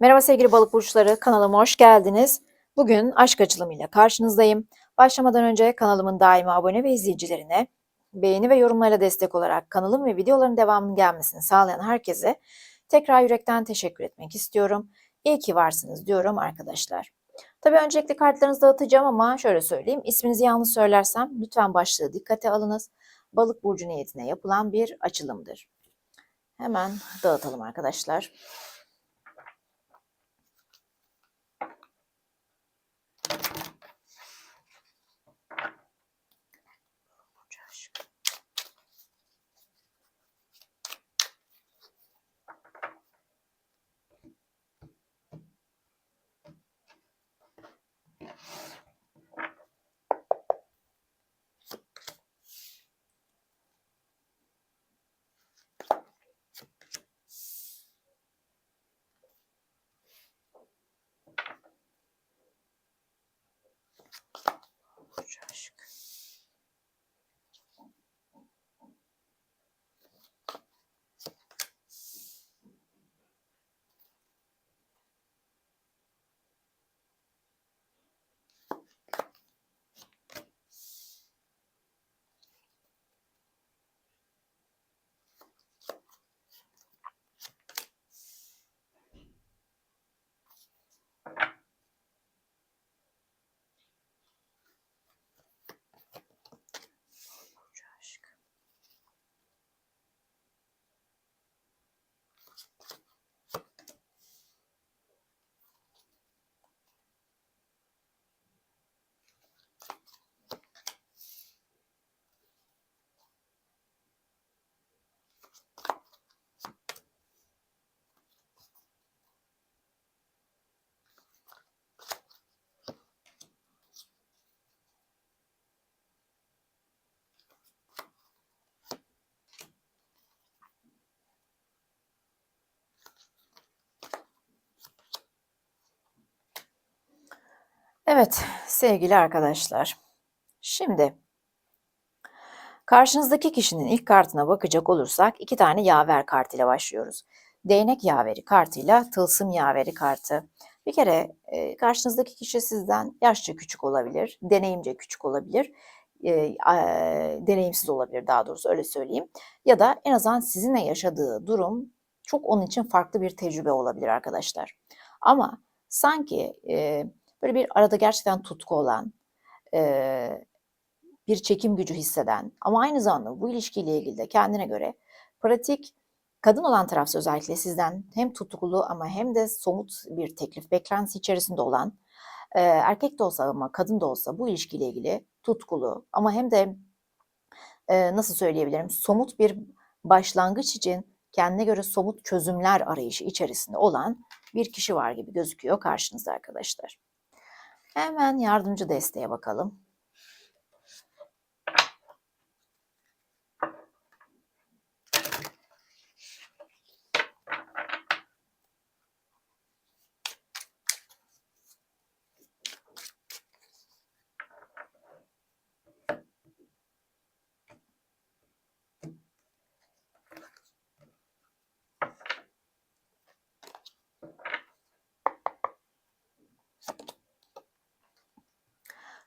Merhaba sevgili balık burçları, kanalıma hoş geldiniz. Bugün aşk açılımıyla karşınızdayım. Başlamadan önce kanalımın daimi abone ve izleyicilerine beğeni ve yorumlarla destek olarak kanalım ve videoların devamının gelmesini sağlayan herkese tekrar yürekten teşekkür etmek istiyorum. İyi ki varsınız diyorum arkadaşlar. Tabii öncelikle kartlarınızı dağıtacağım ama şöyle söyleyeyim. isminizi yanlış söylersem lütfen başlığı dikkate alınız. Balık burcu niyetine yapılan bir açılımdır. Hemen dağıtalım arkadaşlar. Evet sevgili arkadaşlar. Şimdi karşınızdaki kişinin ilk kartına bakacak olursak iki tane yaver kartıyla başlıyoruz. Değnek yaveri kartıyla tılsım yaveri kartı. Bir kere e, karşınızdaki kişi sizden yaşça küçük olabilir, deneyimce küçük olabilir, e, a- deneyimsiz olabilir daha doğrusu öyle söyleyeyim. Ya da en azından sizinle yaşadığı durum çok onun için farklı bir tecrübe olabilir arkadaşlar. Ama sanki e, böyle bir arada gerçekten tutku olan, e, bir çekim gücü hisseden ama aynı zamanda bu ilişkiyle ilgili de kendine göre pratik, kadın olan tarafsa özellikle sizden hem tutkulu ama hem de somut bir teklif beklentisi içerisinde olan, e, erkek de olsa ama kadın da olsa bu ilişkiyle ilgili tutkulu ama hem de e, nasıl söyleyebilirim somut bir başlangıç için kendine göre somut çözümler arayışı içerisinde olan bir kişi var gibi gözüküyor karşınızda arkadaşlar. Hemen yardımcı desteğe bakalım.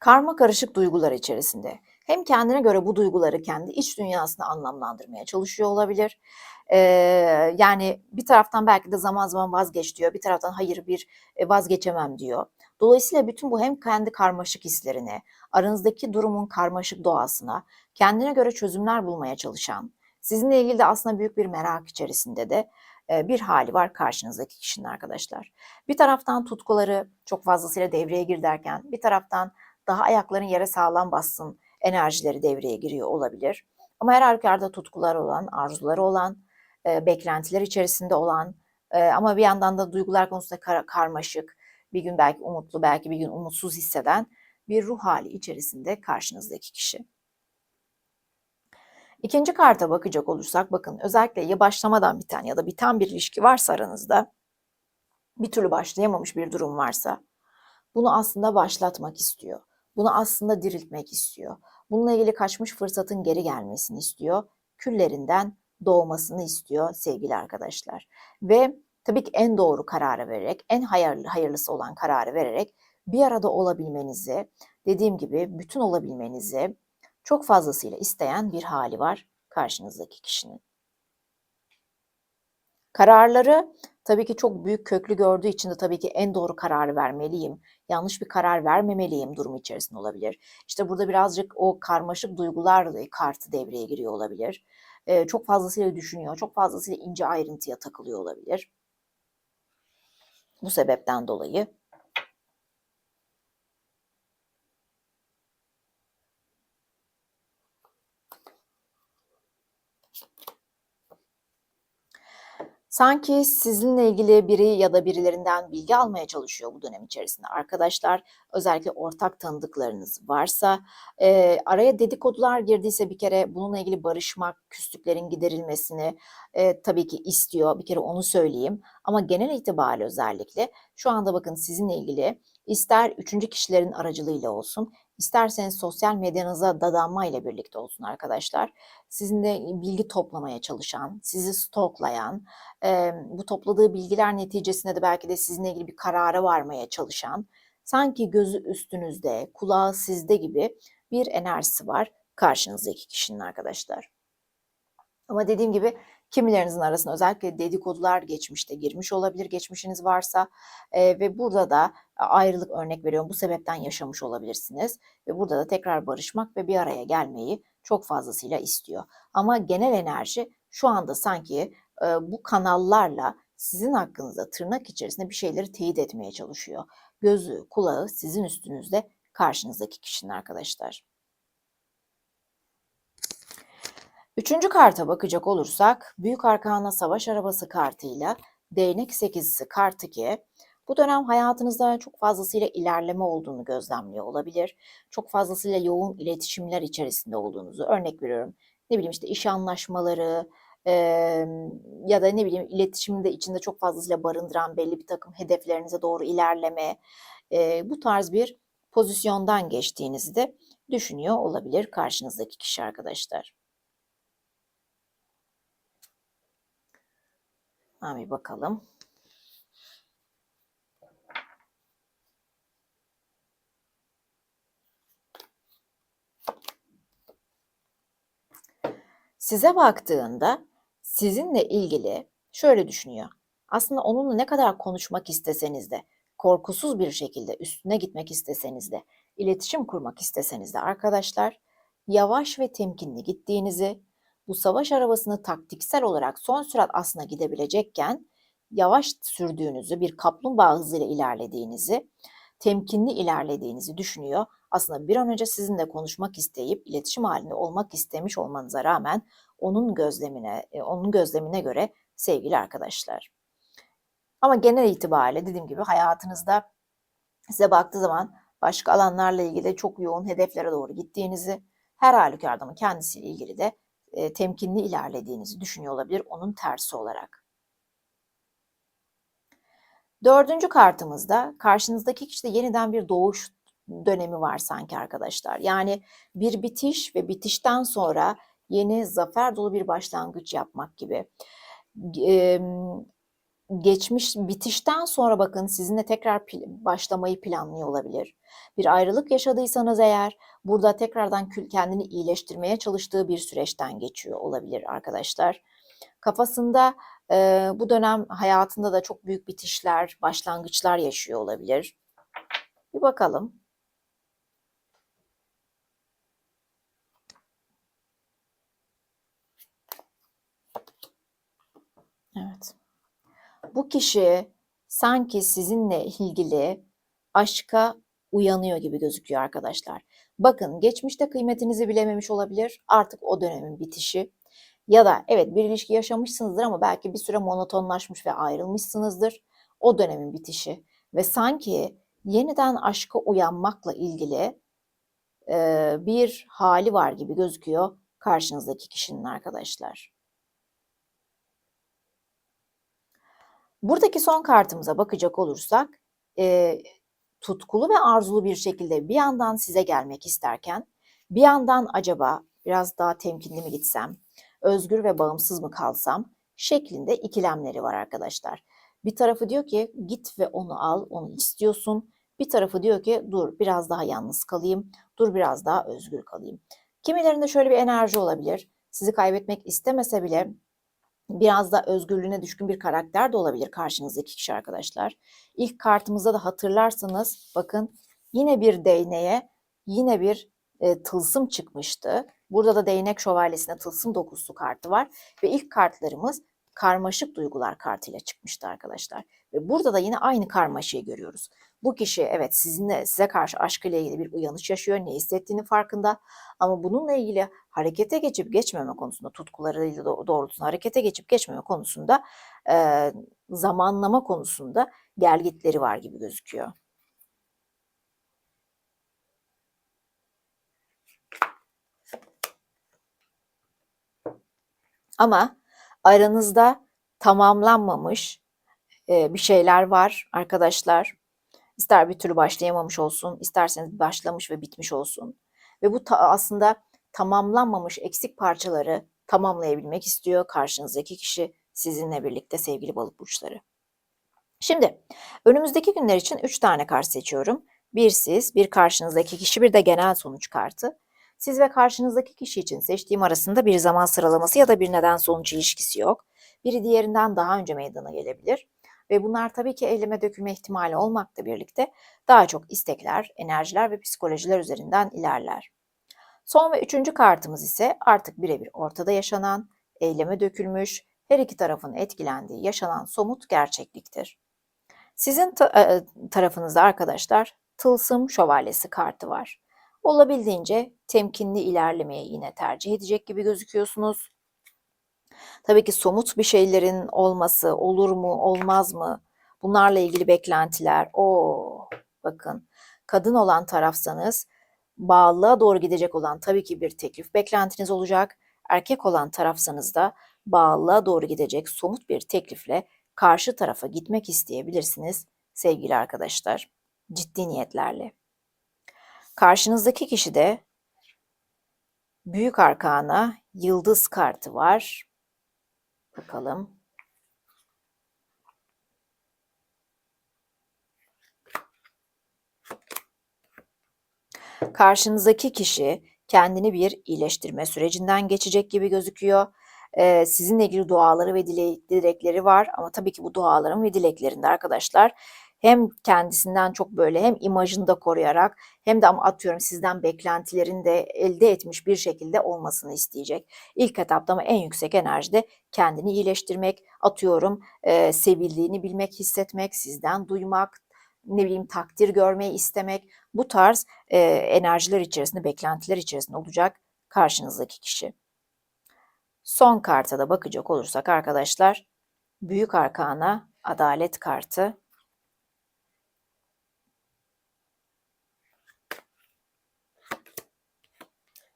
Karma karışık duygular içerisinde. Hem kendine göre bu duyguları kendi iç dünyasına anlamlandırmaya çalışıyor olabilir. Ee, yani bir taraftan belki de zaman zaman vazgeç diyor, bir taraftan hayır bir e, vazgeçemem diyor. Dolayısıyla bütün bu hem kendi karmaşık hislerine, aranızdaki durumun karmaşık doğasına, kendine göre çözümler bulmaya çalışan, sizinle ilgili de aslında büyük bir merak içerisinde de e, bir hali var karşınızdaki kişinin arkadaşlar. Bir taraftan tutkuları çok fazlasıyla devreye gir derken, bir taraftan daha ayakların yere sağlam bassın enerjileri devreye giriyor olabilir. Ama her halükarda tutkuları olan, arzuları olan, e, beklentiler içerisinde olan e, ama bir yandan da duygular konusunda kar- karmaşık, bir gün belki umutlu, belki bir gün umutsuz hisseden bir ruh hali içerisinde karşınızdaki kişi. İkinci karta bakacak olursak bakın özellikle ya başlamadan biten ya da biten bir ilişki varsa aranızda bir türlü başlayamamış bir durum varsa bunu aslında başlatmak istiyor. Bunu aslında diriltmek istiyor. Bununla ilgili kaçmış fırsatın geri gelmesini istiyor. Küllerinden doğmasını istiyor sevgili arkadaşlar. Ve tabii ki en doğru kararı vererek, en hayırlı, hayırlısı olan kararı vererek bir arada olabilmenizi, dediğim gibi bütün olabilmenizi çok fazlasıyla isteyen bir hali var karşınızdaki kişinin. Kararları tabii ki çok büyük köklü gördüğü için de tabii ki en doğru kararı vermeliyim. Yanlış bir karar vermemeliyim durumu içerisinde olabilir. İşte burada birazcık o karmaşık duygular kartı devreye giriyor olabilir. Ee, çok fazlasıyla düşünüyor, çok fazlasıyla ince ayrıntıya takılıyor olabilir. Bu sebepten dolayı Sanki sizinle ilgili biri ya da birilerinden bilgi almaya çalışıyor bu dönem içerisinde arkadaşlar. Özellikle ortak tanıdıklarınız varsa, eee, araya dedikodular girdiyse bir kere bununla ilgili barışmak, küslüklerin giderilmesini, eee, tabii ki istiyor. Bir kere onu söyleyeyim. Ama genel itibariyle özellikle şu anda bakın sizinle ilgili ister üçüncü kişilerin aracılığıyla olsun, isterseniz sosyal medyanıza dadanma ile birlikte olsun arkadaşlar. Sizinle bilgi toplamaya çalışan, sizi stoklayan, eee, bu topladığı bilgiler neticesinde de belki de sizinle ilgili bir karara varmaya çalışan, sanki gözü üstünüzde, kulağı sizde gibi bir enerjisi var karşınızdaki kişinin arkadaşlar. Ama dediğim gibi kimilerinizin arasında özellikle dedikodular geçmişte girmiş olabilir, geçmişiniz varsa eee, ve burada da ayrılık örnek veriyorum bu sebepten yaşamış olabilirsiniz ve burada da tekrar barışmak ve bir araya gelmeyi çok fazlasıyla istiyor. Ama genel enerji şu anda sanki eee, bu kanallarla sizin hakkınızda tırnak içerisinde bir şeyleri teyit etmeye çalışıyor. Gözü, kulağı sizin üstünüzde karşınızdaki kişinin arkadaşlar. Üçüncü karta bakacak olursak Büyük Arkana Savaş Arabası kartıyla Değnek Sekizisi kartı ki bu dönem hayatınızda çok fazlasıyla ilerleme olduğunu gözlemliyor olabilir. Çok fazlasıyla yoğun iletişimler içerisinde olduğunuzu örnek veriyorum. Ne bileyim işte iş anlaşmaları eee, ya da ne bileyim iletişimde içinde çok fazlasıyla barındıran belli bir takım hedeflerinize doğru ilerleme eee, bu tarz bir pozisyondan geçtiğinizi de düşünüyor olabilir karşınızdaki kişi arkadaşlar. Ha, bir bakalım. Size baktığında sizinle ilgili şöyle düşünüyor. Aslında onunla ne kadar konuşmak isteseniz de, korkusuz bir şekilde üstüne gitmek isteseniz de, iletişim kurmak isteseniz de arkadaşlar yavaş ve temkinli gittiğinizi, bu savaş arabasını taktiksel olarak son sürat aslında gidebilecekken yavaş sürdüğünüzü, bir kaplumbağa hızıyla ilerlediğinizi, temkinli ilerlediğinizi düşünüyor. Aslında bir an önce sizinle konuşmak isteyip iletişim halinde olmak istemiş olmanıza rağmen onun gözlemine, e, onun gözlemine göre sevgili arkadaşlar. Ama genel itibariyle dediğim gibi hayatınızda size baktığı zaman başka alanlarla ilgili çok yoğun hedeflere doğru gittiğinizi, her halükarda ama kendisiyle ilgili de e, temkinli ilerlediğinizi düşünüyor olabilir onun tersi olarak. Dördüncü kartımızda karşınızdaki kişide yeniden bir doğuş dönemi var sanki arkadaşlar. Yani bir bitiş ve bitişten sonra yeni zafer dolu bir başlangıç yapmak gibi. Geçmiş bitişten sonra bakın sizinle tekrar başlamayı planlıyor olabilir. Bir ayrılık yaşadıysanız eğer burada tekrardan kendini iyileştirmeye çalıştığı bir süreçten geçiyor olabilir arkadaşlar. Kafasında e, bu dönem hayatında da çok büyük bitişler, başlangıçlar yaşıyor olabilir. Bir bakalım. Evet. Bu kişi sanki sizinle ilgili aşka uyanıyor gibi gözüküyor arkadaşlar. Bakın geçmişte kıymetinizi bilememiş olabilir. Artık o dönemin bitişi. Ya da evet bir ilişki yaşamışsınızdır ama belki bir süre monotonlaşmış ve ayrılmışsınızdır. O dönemin bitişi ve sanki yeniden aşka uyanmakla ilgili e, bir hali var gibi gözüküyor karşınızdaki kişinin arkadaşlar. Buradaki son kartımıza bakacak olursak e, tutkulu ve arzulu bir şekilde bir yandan size gelmek isterken bir yandan acaba biraz daha temkinli mi gitsem, özgür ve bağımsız mı kalsam şeklinde ikilemleri var arkadaşlar. Bir tarafı diyor ki git ve onu al, onu istiyorsun. Bir tarafı diyor ki dur biraz daha yalnız kalayım, dur biraz daha özgür kalayım. Kimilerinde şöyle bir enerji olabilir. Sizi kaybetmek istemese bile biraz da özgürlüğüne düşkün bir karakter de olabilir karşınızdaki kişi arkadaşlar. İlk kartımızda da hatırlarsanız bakın yine bir değneğe yine bir e, tılsım çıkmıştı. Burada da değnek şövalyesine tılsım dokusu kartı var ve ilk kartlarımız karmaşık duygular kartıyla çıkmıştı arkadaşlar. Ve burada da yine aynı karmaşayı görüyoruz. Bu kişi evet sizinle size karşı aşkıyla ilgili bir uyanış yaşıyor, ne hissettiğini farkında ama bununla ilgili harekete geçip geçmeme konusunda tutkularıyla doğrultusunda harekete geçip geçmeme konusunda e, zamanlama konusunda gelgitleri var gibi gözüküyor. Ama aranızda tamamlanmamış bir şeyler var arkadaşlar. İster bir türlü başlayamamış olsun, isterseniz başlamış ve bitmiş olsun. Ve bu ta aslında tamamlanmamış eksik parçaları tamamlayabilmek istiyor karşınızdaki kişi sizinle birlikte sevgili balık burçları. Şimdi önümüzdeki günler için 3 tane kart seçiyorum. Bir siz, bir karşınızdaki kişi, bir de genel sonuç kartı. Siz ve karşınızdaki kişi için seçtiğim arasında bir zaman sıralaması ya da bir neden sonuç ilişkisi yok. Biri diğerinden daha önce meydana gelebilir. Ve bunlar tabii ki eyleme dökülme ihtimali olmakla birlikte daha çok istekler, enerjiler ve psikolojiler üzerinden ilerler. Son ve üçüncü kartımız ise artık birebir ortada yaşanan, eyleme dökülmüş, her iki tarafın etkilendiği yaşanan somut gerçekliktir. Sizin ta e, tarafınızda arkadaşlar tılsım şövalyesi kartı var. Olabildiğince temkinli ilerlemeyi yine tercih edecek gibi gözüküyorsunuz. Tabii ki somut bir şeylerin olması olur mu, olmaz mı? Bunlarla ilgili beklentiler. O bakın kadın olan tarafsanız bağlılığa doğru gidecek olan tabii ki bir teklif beklentiniz olacak. Erkek olan tarafsanız da bağlılığa doğru gidecek somut bir teklifle karşı tarafa gitmek isteyebilirsiniz sevgili arkadaşlar. Ciddi niyetlerle. Karşınızdaki kişi de büyük arkana yıldız kartı var. Bakalım. Karşınızdaki kişi kendini bir iyileştirme sürecinden geçecek gibi gözüküyor. Ee, sizinle ilgili duaları ve dile, dilekleri var ama tabii ki bu duaların ve dileklerinde arkadaşlar hem kendisinden çok böyle hem imajını da koruyarak hem de ama atıyorum sizden beklentilerini de elde etmiş bir şekilde olmasını isteyecek. İlk etapta ama en yüksek enerjide kendini iyileştirmek, atıyorum e, sevildiğini bilmek, hissetmek, sizden duymak, ne bileyim takdir görmeyi istemek bu tarz e, enerjiler içerisinde, beklentiler içerisinde olacak karşınızdaki kişi. Son karta da bakacak olursak arkadaşlar, Büyük Arkana Adalet kartı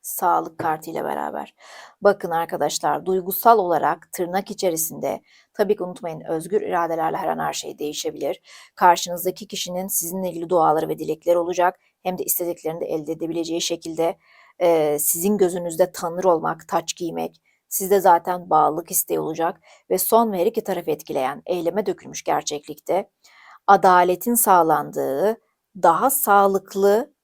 sağlık kartı ile beraber. Bakın arkadaşlar duygusal olarak tırnak içerisinde tabii ki unutmayın özgür iradelerle her an her şey değişebilir. Karşınızdaki kişinin sizinle ilgili duaları ve dilekleri olacak. Hem de istediklerini de elde edebileceği şekilde e, sizin gözünüzde tanır olmak, taç giymek, sizde zaten bağlılık isteği olacak ve son ve her iki tarafı etkileyen eyleme dökülmüş gerçeklikte adaletin sağlandığı, daha sağlıklı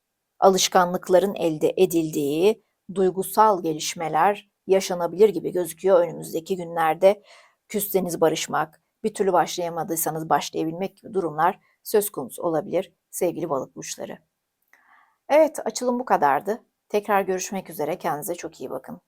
alışkanlıkların elde edildiği, duygusal gelişmeler yaşanabilir gibi gözüküyor önümüzdeki günlerde. Küsseniz barışmak, bir türlü başlayamadıysanız başlayabilmek gibi durumlar söz konusu olabilir sevgili balık burçları. Evet açılım bu kadardı. Tekrar görüşmek üzere kendinize çok iyi bakın.